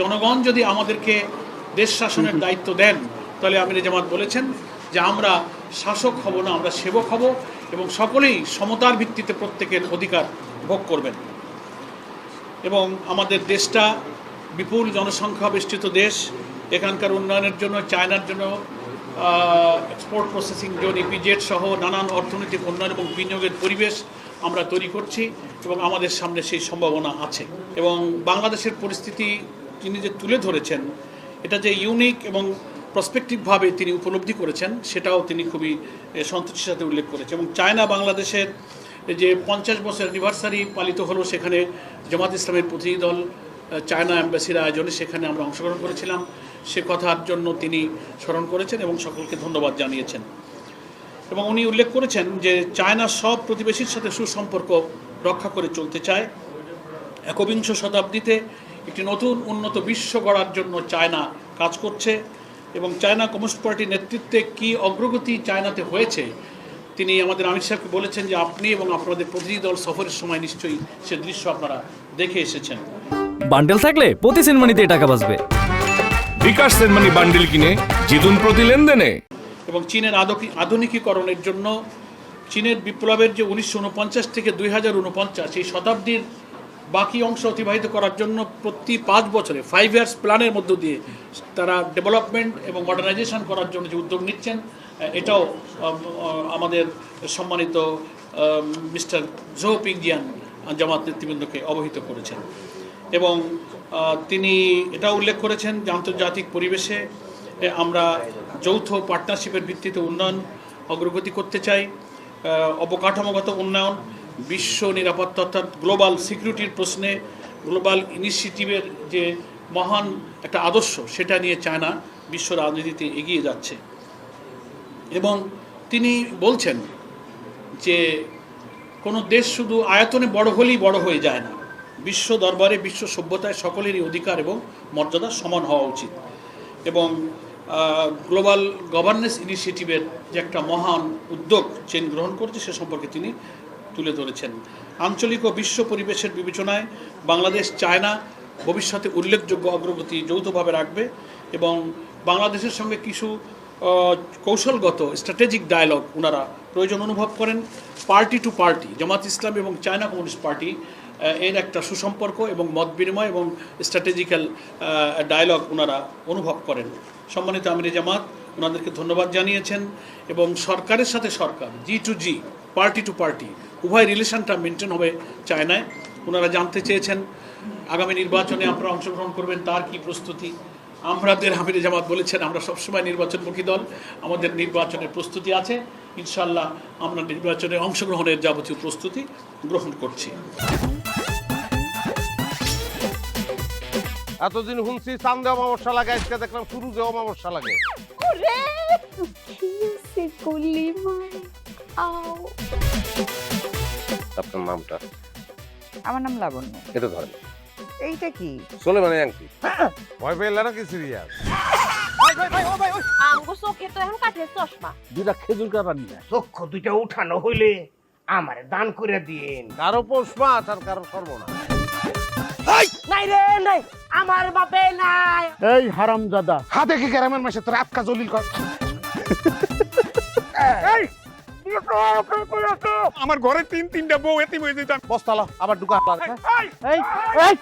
জনগণ যদি আমাদেরকে দেশ শাসনের দায়িত্ব দেন, তাহলে আমির জামাত বলেছেন যে আমরা শাসক হব না, আমরা সেবক হব এবং সকলেই সমতার ভিত্তিতে প্রত্যেকের অধিকার ভোগ করবেন। এবং আমাদের দেশটা বিপুল জনসংখ্যা বেষ্টিত দেশ, এখানকার উন্নয়নের জন্য, চায়নার জন্য এক্সপোর্ট প্রসেসিং জোন ইপিজেড সহ নানান অর্থনৈতিক উন্নয়ন এবং বিনিয়োগের পরিবেশ আমরা তৈরি করছি এবং আমাদের সামনে সেই সম্ভাবনা আছে। এবং বাংলাদেশের পরিস্থিতি তিনি যে তুলে ধরেছেন, এটা যে ইউনিক এবং প্রসপেক্টিভভাবে তিনি উপলব্ধি করেছেন, সেটাও তিনি খুবই সন্তুষ্টির সাথে উল্লেখ করেছেন। এবং চায়না বাংলাদেশের যে পঞ্চাশ বছর অ্যানিভার্সারি পালিত হলো, সেখানে জামাত ইসলামের প্রতিনিধি দল চায়না অ্যাম্বাসির আয়োজনে সেখানে আমরা অংশগ্রহণ করেছিলাম। সে কথার জন্য তিনি স্মরণ করেছেন এবং সকলকে ধন্যবাদ জানিয়েছেন। এবং উনি উল্লেখ করেছেন যে চায়না সব প্রতিবেশীর সাথে সুসম্পর্ক রক্ষা করে চলতে চায়। একবিংশ শতাব্দীতে একটি নতুন উন্নত বিশ্ব গড়ার জন্য চায়না কাজ করছে এবং চায়না কমিউনিস্ট পার্টির নেতৃত্বে কি অগ্রগতি চায়নাতে হয়েছে তিনি আমাদের আমির সাহেবকে বলেছেন যে আপনি এবং আপনাদের প্রতিনিধি দল সফরের সময় নিশ্চয়ই সে দৃশ্য আপনারা দেখে এসেছেন। বান্ডেল থাকলে প্রতি সিনেমানিতে টাকা বাঁচবে। বিকাশ সেনমানি বান্ডিল কিনে জিতুন প্রতি লেনদেনে। এবং চীনের আধুনিকীকরণের জন্য চীনের বিপ্লবের যে উনিশশো উনপঞ্চাশ থেকে দুই হাজার উনপঞ্চাশ এই শতাব্দীর বাকি অংশ অতিবাহিত করার জন্য প্রতি পাঁচ বছরে ফাইভ ইয়ার্স প্ল্যানের মধ্য দিয়ে তারা ডেভেলপমেন্ট এবং মডার্নাইজেশন করার জন্য যে উদ্যোগ নিচ্ছেন এটাও আমাদের সম্মানিত মিস্টার জো পিংজিয়ান জামাত নেতৃবৃন্দকে অবহিত করেছেন। এবং তিনি এটা উল্লেখ করেছেন যে আন্তর্জাতিক পরিবেশে আমরা যৌথ পার্টনারশিপের ভিত্তিতে উন্নয়ন অগ্রগতি করতে চাই অবকাঠামোগত উন্নয়ন বিশ্ব নিরাপত্তা অর্থাৎ গ্লোবাল সিকিউরিটির প্রশ্নে গ্লোবাল ইনিশিয়েটিভের যে মহান একটা আদর্শ, সেটা নিয়ে চায়না বিশ্ব রাজনীতিতে এগিয়ে যাচ্ছে। এবং তিনি বলছেন যে কোনো দেশ শুধু আয়তনে বড় হলেই বড় হয়ে যায় না। বিশ্ব দরবারে, বিশ্ব সভ্যতায় সকলেরই অধিকার এবং মর্যাদা সমান হওয়া উচিত। এবং গ্লোবাল গভর্নেন্স ইনিশিয়েটিভের যে একটা মহান উদ্যোগ, চীন গ্রহণ করেছে, সে সম্পর্কে তিনি তুলে ধরেছেন। আঞ্চলিক ও বিশ্ব পরিবেশের বিবেচনায় বাংলাদেশ চায়না ভবিষ্যতে উল্লেখযোগ্য অগ্রগতি যৌথভাবে রাখবে এবং বাংলাদেশের সঙ্গে কিছু কৌশলগত স্ট্র্যাটেজিক ডায়ালগ ওনারা প্রয়োজন অনুভব করেন। Party to party Jamaat Islam এবং চায়না কমিউনিস্ট পার্টি এর একটা সুসম্পর্ক এবং মত বিনিময় এবং স্ট্র্যাটেজিক্যাল ডায়ালগ ওনারা অনুভব করেন। সম্মানিত আমির জামাত ওনাদেরকে ধন্যবাদ জানিয়েছেন এবং সরকারের সাথে সরকার G to G party to party উভয় রিলেশনটা মেনটেন হবে চায়নায়। ওনারা জানতে চেয়েছেন, আগামী নির্বাচনে আপনারা অংশগ্রহণ করবেন, তার কি প্রস্তুতি? আমাদের আমির জামাত বলেছেন, আমরা সবসময় নির্বাচনমুখী দল, আমাদের নির্বাচনের প্রস্তুতি আছে। ইনশাল্লাহ আমরা নির্বাচনে অংশগ্রহণের যাবতীয় প্রস্তুতি গ্রহণ করছি। এতদিন শুনছি চান্দে অমাবস্যা লাগে, আজকে দেখলাম সুরুজে অমাবস্যা লাগে। ওরে কিসে করলি মাই আও। আপনার নামটা? আমার নাম লাবণ্য। এটা ধরেন। এইটা কি? চলে মানে আংটি ভয় পেলে নাকি সিরিয়াস আঙ্গু চোখে তো এখন কাঠের চশমা। দুটা খেজুর নিয়ে চক্ষু দুইটা উঠানো হইলে আমারে দান করে দিন। কারও পৌষ মাস আর কারও সর্বনাশ। নাই রে নাই। আমার বাপে নাই। এই হারাম দাদা হাতে কি গ্রামের মাসে তোর আটকা জলিল কর। এই, আমার ঘরে তিন তিনটা বউ এতিম হয়ে যেতাম বস্তালা আবার ঢুকা এই এই